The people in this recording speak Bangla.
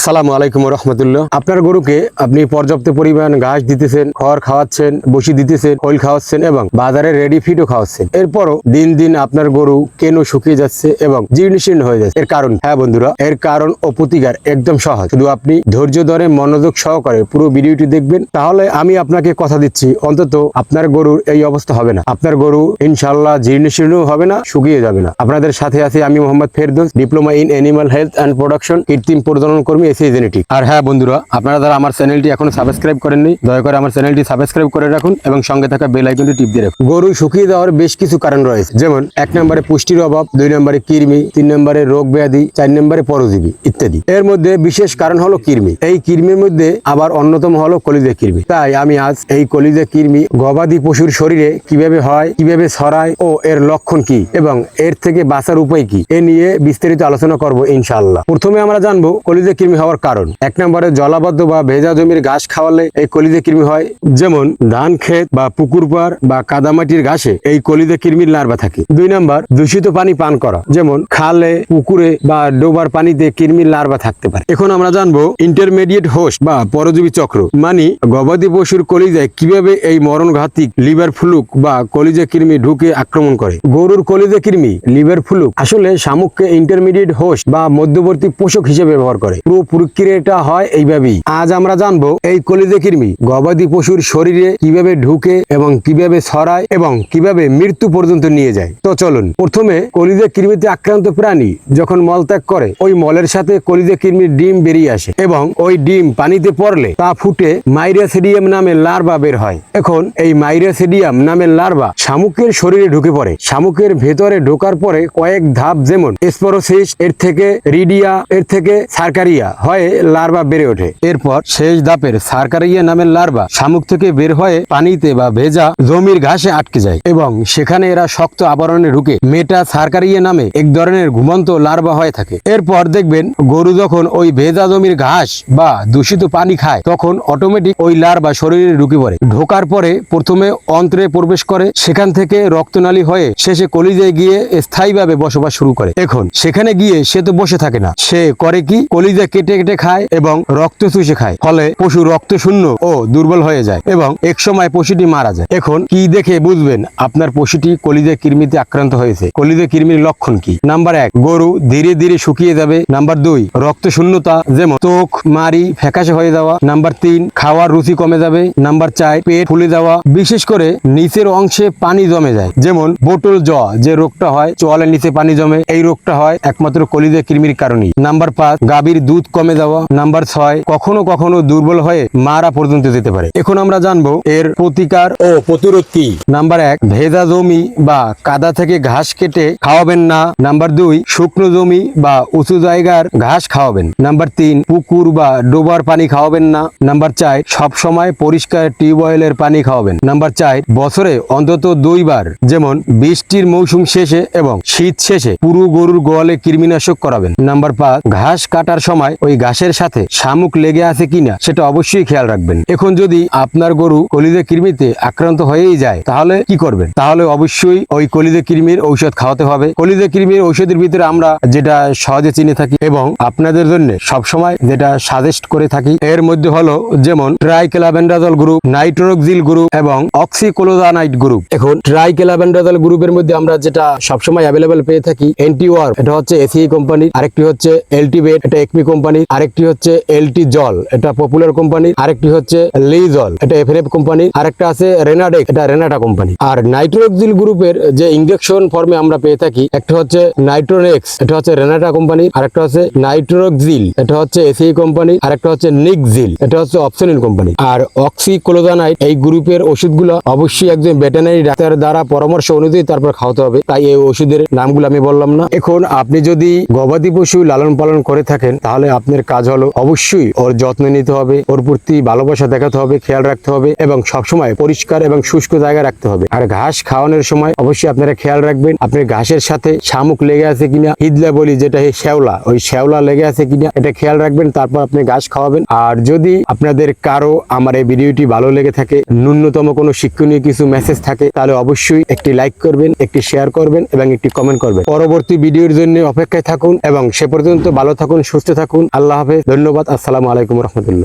আসসালামু আলাইকুম রহমতুল্লাহ। আপনার গরুকে আপনি পর্যাপ্ত পরিমাণ ঘাস দিতেছেন, খড় খাওয়াচ্ছেন, বসি দিতেছেন খৈল খাওয়াচ্ছেন এবং বাজারে রেডি ফিডও খাওয়াচ্ছেন। এরপরও দিন দিন আপনার গরু কেন শুকিয়ে যাচ্ছে এবং জীর্ণশীর্ণ হয়ে যাচ্ছে? এর কারণ হ্যাঁ বন্ধুরা, এর কারণ ও প্রতিকার একদম সহজ। শুধু আপনি ধৈর্য ধরে মনোযোগ সহকারে পুরো ভিডিওটি দেখবেন, তাহলে আমি আপনাকে কথা দিচ্ছি, অন্তত আপনার গরুর এই অবস্থা হবে না। আপনার গরু ইনশাল্লাহ জীর্ণশীর্ণ হবে না, শুকিয়ে যাবে না। আপনাদের সাথে আছি আমি Mohammad Ferdous diploma in animal health and production কৃত্রিম প্রজনন কর্মী এসি জেনেটিক আর হ্যাঁ বন্ধুরা, আপনারা যারা আমার চ্যানেলটি এখনও সাবস্ক্রাইব করেননি, দয়া করে আমার চ্যানেলটি সাবস্ক্রাইব করে রাখুন এবং সঙ্গে থাকা বেল আইকনটি টিপ দিয়ে রাখুন। গরু শুকিয়ে দেওয়ার বেশ কিছু কারণ রয়েছে। যেমন, এক নম্বরে পুষ্টির অভাব, দুই নম্বরে কৃমি, তিন নম্বরে রোগ ব্যাধি, চার নম্বরে পরজীবী, ইত্যাদি। এর মধ্যে বিশেষ কারণ হলো কৃমি। এই কৃমির মধ্যে আবার অন্যতম হলো কলিজা কৃমি। তাই আমি আজ এই কলিজা কৃমি গবাদি পশুর শরীরে কীভাবে হয়, কীভাবে ছড়ায় ও এর লক্ষণ কি এবং এর থেকে বাঁচার উপায় কি, এ নিয়ে বিস্তারিত আলোচনা করব ইনশাআল্লাহ। প্রথমে আমরা জানব কলিজা কৃমি হওয়ার কারণ। এক নম্বরে জলাবদ্ধ বা ভেজা জমির ঘাস খাওয়ালে এই কলিজা কৃমি হয়। যেমন ধান ক্ষেত বা পুকুর পার বা কাদামাটির ঘাসে এই কলিজা কৃমির লার্ভা থাকে। দুই নম্বর, দূষিত পানি পান করা। যেমন খালে, পুকুরে বা ডোবার পানিতে কৃমির লার্ভা থাকতে পারে। এখন আমরা জানব ইন্টারমিডিয়েট হোস্ট বা পরজীবী চক্র মানে গবাদি পশুর কলিজায় কীভাবে এই মরণ ঘাতিক লিভার ফ্লুক বা কলিজা কৃমি ঢুকে আক্রমণ করে? গরুর কলিজা কৃমি, লিভার ফ্লুক আসলে শামুককে ইন্টারমিডিয়েট হোস্ট বা মধ্যবর্তী পোষক হিসেবে ব্যবহার করে। পুরো প্রক্রিয়াটা হয় এইভাবেই। আজ আমরা জানব এই কলিজা কৃমি গবাদি পশুর শরীরে কীভাবে ঢুকে এবং কীভাবে ছড়ায় এবং কীভাবে মৃত্যু পর্যন্ত নিয়ে যায়। তো চলুন, প্রথমে কলিজা কৃমিতে আক্রান্ত প্রাণী যখন মলত্যাগ করে, ওই মলের সাথে কলিজা কৃমির ডিম বেরিয়ে আসে এবং ওই ডিম পানিতে পড়লে তা ফুটে মাইরাসিডিয়াম নামে লার্ভা বের হয়। এখন এই মাইরাসিডিয়াম নামের লার্ভা শামুকের শরীরে ঢুকে পড়ে। শামুকের ভেতরে ঢোকার পরে কয়েক ধাপ যেমন স্পোরোসিস, এর থেকে রিডিয়া, এর থেকে সার্কারিয়া হয়ে লার্ভা বেড়ে ওঠে। এরপর শেষ ধাপের সার্কারিয়া নামের লার্ভা শামুক থেকে বের হয়ে পানিতে বা ভেজা জমির ঘাসে আটকে যায় এবং সেখানে এরা শক্ত আবরণে ঢুকে মেটা সার্কারিয়া নামে এক ধরনের ঘুমন্ত লার্ভা হয়ে থাকে। এরপর দেখবেন গরু যখন ওই ভেজা জমির ঘাস বা দূষিত পানি খায়, তখন অটোমেটিক ওই লার্ভা শরীরে ঢুকে পড়ে। ঢোকার পরে প্রথমে অন্ত্রে প্রবেশ করে, সেখান থেকে রক্তনালী হয়ে শেষে কলিজায় গিয়ে স্থায়ীভাবে বসবাস শুরু করে। এখন সেখানে গিয়ে সে তো বসে থাকে না। সে করে কি? কলিজা কেটে কেটে কেটে খায় এবং রক্ত চুষে খায়। ফলে পশু রক্ত শূন্য ও দুর্বল হয়ে যায় এবং এক সময় পশুটি মারা যায়। এখন কি দেখে বুঝবেন আপনার পশুটি কলিজা কৃমিতে আক্রান্ত হয়েছে? কলিজা কৃমির লক্ষণ কি? নাম্বার এক, গরু ধীরে ধীরে শুকিয়ে যাবে। নাম্বার দুই রক্ত শূন্যতা যেমন চোখ মারি ফ্যাকাশে হয়ে যাওয়া। নাম্বার তিন, খাওয়ার রুচি কমে যাবে। নাম্বার চার, পেট ফুলে যাওয়া। বিশেষ করে নিচের অংশে পানি জমে যায়। যেমন বোটল জ, যে রোগটা হয়, চোয়ালের নিচে পানি জমে, এই রোগটা হয় একমাত্র কলিজা কৃমির কারণেই। নাম্বার পাঁচ, গাভীর দুধ কমে যাওয়া। নাম্বার ছয়, কখনো কখনো দুর্বল হয়ে মারা পর্যন্ত যেতে পারে। এখন আমরা জানব এর প্রতিকার ও প্রতিরোধ কি। নাম্বার এক, ভেজা জমি বা কাদা থেকে ঘাস কেটে খাওয়াবেন না। নাম্বার দুই, শুকনো জমি বা উঁচু জায়গার ঘাস খাওয়াবেন। নাম্বার তিন, পুকুর বা ডোবার পানি খাওয়াবেন না। নাম্বার চার সব সময় পরিষ্কার টিউবওয়েলের পানি খাওয়াবেন। নাম্বার চার, বছরে অন্তত দুইবার, যেমন বৃষ্টির মৌসুম শেষে এবং শীত শেষে পুরো গরুর গোয়ালে কৃমিনাশক করাবেন। নাম্বার পাঁচ, ঘাস কাটার সময় ঘাসের সাথে শামুক লেগে আছে কিনা সেটা অবশ্যই খেয়াল রাখবেন। এখন যদি আপনার গরু কলিজা কৃমিতে আক্রান্ত হয়েই যায়, তাহলে কি করবেন? তাহলে অবশ্যই ওই কলিজা কৃমির ঔষধ খাওয়াতে হবে। কলিজা কৃমির ঔষধের ভিতরে আমরা যেটা সহজে চিনে থাকি এবং আপনাদের জন্য সবসময় যেটা সাজেস্ট করে থাকি, এর মধ্যে হলো যেমন ট্রাইকেলাবেন্ডাজল গ্রুপ নাইট্রোক্সিল গ্রুপ এবং অক্সিকোলোজানাইট গ্রুপ এখন ট্রাইকেলাবেন্ডাজল গ্রুপের মধ্যে আমরা যেটা সবসময় অ্যাভেলেবেল পেয়ে থাকি এন্টিওয়ার এটা হচ্ছে এসিআই কোম্পানির আরেকটি হচ্ছে এলটিবেট এটা একমি কোম্পানির আরেকটি হচ্ছে এলটি জল, এটা পপুলার কোম্পানির আরেকটি হচ্ছে লি জল, এটা এফএনএফ কোম্পানির আরেকটা আছে রেনাডেক এটা রেনাটা কোম্পানি আর নাইট্রোক্সিল গ্রুপের যে ইঞ্জেকশন ফর্মে আমরা পেয়ে থাকি, একটা হচ্ছে নাইট্রোনেক্স এটা হচ্ছে রেনাটা কোম্পানির আরেকটা হচ্ছে নাইট্রোক্সিল এটা হচ্ছে এসিআই কোম্পানি আরেকটা হচ্ছে নিকজিল এটা হচ্ছে অপশনিল কোম্পানি আর অক্সি অক্সিক্লোজানাইট এই গ্রুপের ওষুধগুলো অবশ্যই একজন ভেটেনারি ডাক্তারের দ্বারা পরামর্শ অনুযায়ী তারপর খাওয়াতে হবে। তাই এই ওষুধের নামগুলো আমি বললাম না। এখন আপনি যদি গবাদি পশু লালন পালন করে থাকেন, তাহলে আপনার কাজ হলো অবশ্যই ওর যত্ন নিতে হবে, ওর প্রতি ভালোবাসা দেখাতে হবে, খেয়াল রাখতে হবে এবং সবসময় পরিষ্কার এবং শুষ্ক জায়গা রাখতে হবে। আর ঘাস খাওয়ানোর সময় অবশ্যই আপনারা খেয়াল রাখবেন, আপনার ঘাসের সাথে শামুক লেগে আছে কিনা, হিদলা বলি যেটা শ্যাওলা, ওই শ্যাওলা লেগে আছে কিনা, এটা খেয়াল রাখবেন, তারপর আপনি ঘাস খাওয়াবেন। আর যদি আপনাদের কারও আমার এই ভিডিওটি ভালো লেগে থাকে, ন্যূনতম কোনো শিক্ষণীয় কিছু মেসেজ থাকে, তাহলে অবশ্যই একটি লাইক করবেন, একটি শেয়ার করবেন এবং একটি কমেন্ট করবেন। পরবর্তী ভিডিওর জন্য অপেক্ষায় থাকুন এবং সে পর্যন্ত ভালো থাকুন, সুস্থ থাকুন। আল্লাহ হাফেজ। ধন্যবাদ। আসসালামু আলাইকুম রহমতুল্লাহ।